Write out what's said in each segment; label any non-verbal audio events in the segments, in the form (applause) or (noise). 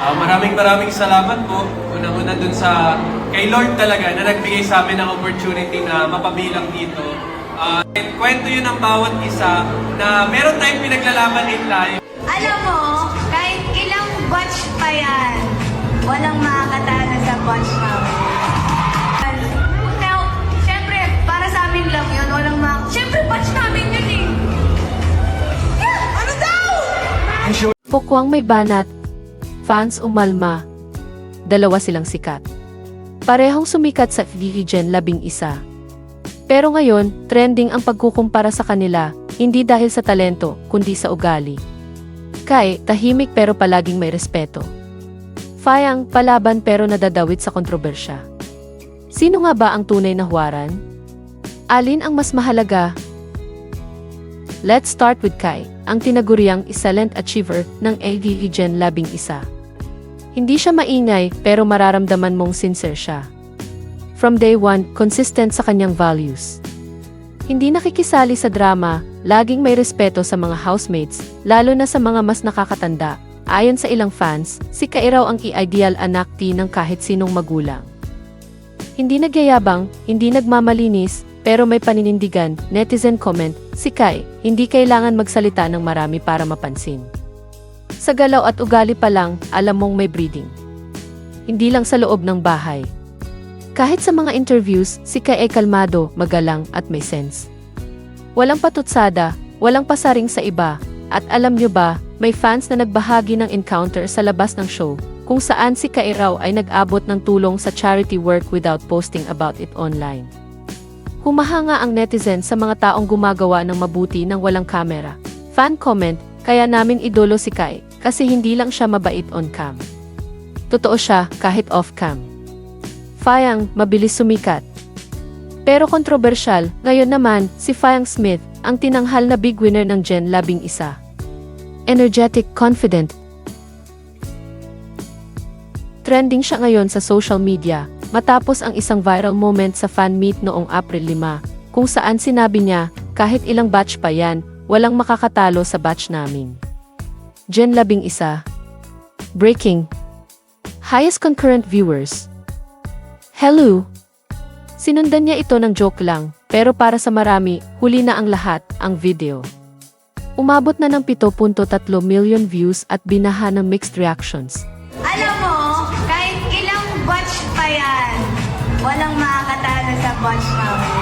Ah, maraming maraming salamat po. Unang-una dun sa kay Lord talaga na nagbigay sa amin ng opportunity na mapabilang dito. Ah, and kwento yun ng bawat isa na meron tayong pinaglalaban in life. Alam mo, kahit ilang batch pa yan, walang makakatalo sa batch namin. Now, syempre, para sa amin lang yun, walang mak... Syempre, batch namin yun eh. Yeah, ano daw? Pokwang may banat. Fans umalma. Dalawa silang sikat. Parehong sumikat sa Gen labing isa. Pero ngayon, trending ang pagkukumpara sa kanila, hindi dahil sa talento, kundi sa ugali. Kai, tahimik pero palaging may respeto. Fayang, palaban pero nadadawit sa kontrobersya. Sino nga ba ang tunay na huwaran? Alin ang mas mahalaga? Let's start with Kai, ang tinaguriang excellent achiever ng AGE Gen labing isa. Hindi siya maingay pero mararamdaman mong sincere siya. From day one, consistent sa kanyang values. Hindi nakikisali sa drama, laging may respeto sa mga housemates, lalo na sa mga mas nakakatanda. Ayon sa ilang fans, si Kai raw ang i-ideal anak ti ng kahit sinong magulang. Hindi nagyayabang, hindi nagmamalinis, pero may paninindigan, netizen comment, si Kai, hindi kailangan magsalita ng marami para mapansin. Sa galaw at ugali pa lang, alam mong may breeding. Hindi lang sa loob ng bahay. Kahit sa mga interviews, si ay kalmado, magalang at may sense. Walang patutsada, walang pasaring sa iba, at alam nyo ba, may fans na nagbahagi ng encounter sa labas ng show, kung saan si Kai raw ay nag-abot ng tulong sa charity work without posting about it online. Humahanga ang netizen sa mga taong gumagawa ng mabuti ng walang kamera. Fan comment, kaya namin idolo si Kai, kasi hindi lang siya mabait on cam. Totoo siya kahit off cam. Fayang, mabilis sumikat. Pero kontrobersyal, ngayon naman, si Fayang Smith, ang tinanghal na big winner ng Gen labing isa. Energetic, confident. Trending siya ngayon sa social media, matapos ang isang viral moment sa fan meet noong April 5, kung saan sinabi niya, kahit ilang batch pa yan, walang makakatalo sa batch namin. Gen labing isa. Breaking. Highest concurrent viewers. Hello! Sinundan niya ito ng joke lang, pero para sa marami, huli na ang lahat, ang video. Umabot na ng 7.3 million views at binaha ng mixed reactions. Alam mo, kahit ilang batch pa yan, walang makakatalo sa batch namin.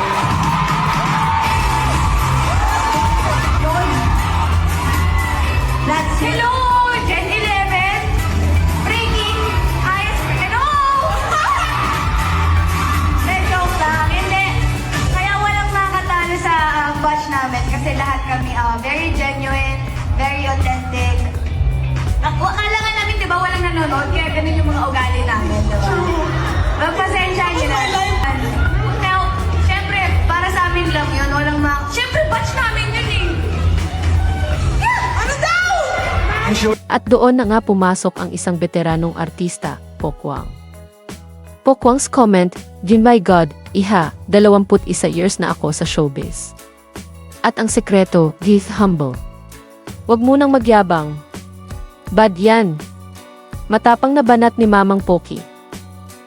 Hello! Gen 11! Breaking! Highest... Hello! (laughs) Hindi, joke lang. Hindi. Kaya walang makakatalo sa ah, batch namin kasi lahat kami ah, very genuine, very authentic. Ako, akala nga namin, di ba, walang nanonood, kaya ganun yung mga ugali namin, di ba? Magpasensya nyo na. Now, syempre, para sa amin lang yun, walang mga... Syempre, batch namin At doon na nga pumasok ang isang veteranong artista, Pokwang. Pokwang's comment, Di my God, iha, 21 years na ako sa showbiz. At ang sekreto, Gith humble. Huwag munang magyabang. Bad yan. Matapang na banat ni Mamang Poki.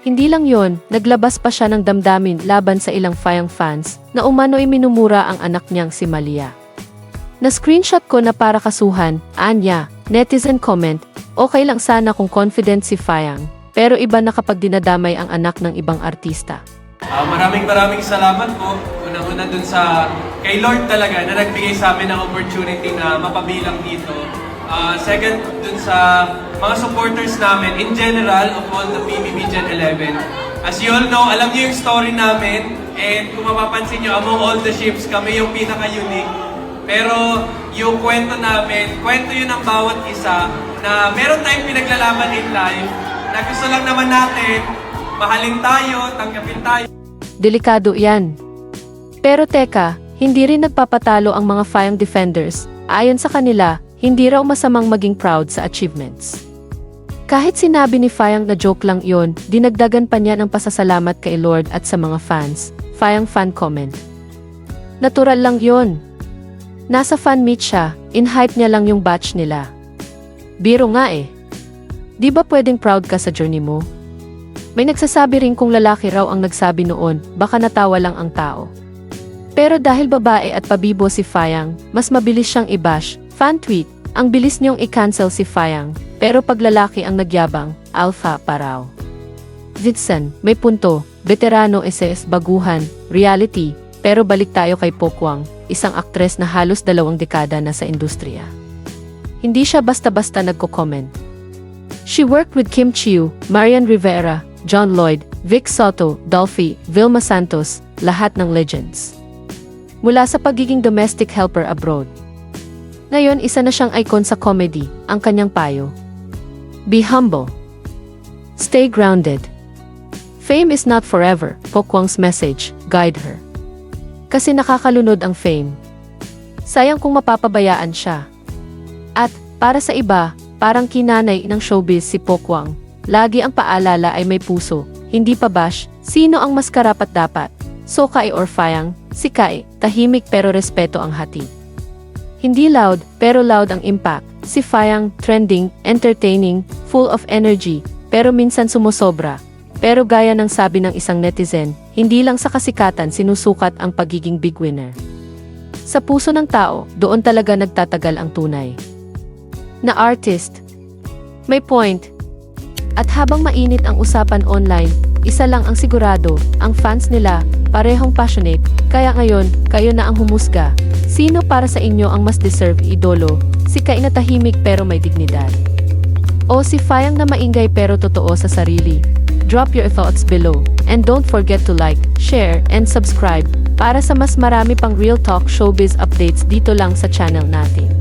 Hindi lang yon, naglabas pa siya ng damdamin laban sa ilang Fayang fans na umano'y minumura ang anak niyang si Malia. Na-screenshot ko na para kasuhan, Anya, netizen comment, okay lang sana kung confident si Fayang, pero iba na kapag dinadamay ang anak ng ibang artista. Ah, maraming maraming salamat po. Unang-una dun sa kay Lord talaga na nagbigay sa amin ng opportunity na mapabilang dito. Ah, second, dun sa mga supporters namin in general of all the PBB Gen 11. As you all know, alam niyo yung story namin and kung mapapansin niyo, among all the ships, kami yung pinaka-unique. Pero yung kwento namin, kwento yun ng bawat isa na meron tayong pinaglalaban in life na gusto lang naman natin, mahalin tayo, tanggapin tayo. Delikado yan. Pero teka, hindi rin nagpapatalo ang mga Fayang defenders. Ayon sa kanila, hindi raw masamang maging proud sa achievements. Kahit sinabi ni Fayang na joke lang yon, dinagdagan pa niya ng pasasalamat kay Lord at sa mga fans. Fayang fan comment. Natural lang yon. Nasa fan meet siya, in-hype niya lang yung batch nila. Biro nga eh. Di ba pwedeng proud ka sa journey mo? May nagsasabi rin kung lalaki raw ang nagsabi noon, baka natawa lang ang tao. Pero dahil babae at pabibo si Fayang, mas mabilis siyang i-bash. Fan tweet, ang bilis niyong i-cancel si Fayang, pero pag lalaki ang nagyabang, alpha pa raw. May punto, veterano SS baguhan, reality, pero balik tayo kay Pokwang, isang aktres na halos dalawang dekada na sa industriya. Hindi siya basta-basta nagko-comment. She worked with Kim Chiu, Marian Rivera, John Lloyd, Vic Soto, Dolphy, Vilma Santos, lahat ng legends. Mula sa pagiging domestic helper abroad. Ngayon, isa na siyang icon sa comedy, ang kanyang payo. Be humble. Stay grounded. Fame is not forever, Pokwang's message, guide her. Kasi nakakalunod ang fame. Sayang kung mapapabayaan siya. At, para sa iba, parang kinanay ng showbiz si Pokwang. Lagi ang paalala ay may puso, hindi pa bash, sino ang mas karapat dapat. So Kai or Fayang, si Kai, tahimik pero respeto ang hati. Hindi loud, pero loud ang impact. Si Fayang, trending, entertaining, full of energy, pero minsan sumusobra. Pero gaya ng sabi ng isang netizen, hindi lang sa kasikatan sinusukat ang pagiging big winner. Sa puso ng tao, doon talaga nagtatagal ang tunay. Na artist. May point. At habang mainit ang usapan online, isa lang ang sigurado, ang fans nila, parehong passionate, kaya ngayon, kayo na ang humusga. Sino para sa inyo ang mas deserve idolo? Si Kai na tahimik pero may dignidad. O si Fayang na maingay pero totoo sa sarili. Drop your thoughts below. And don't forget to like, share, and subscribe para sa mas marami pang real talk showbiz updates dito lang sa channel natin.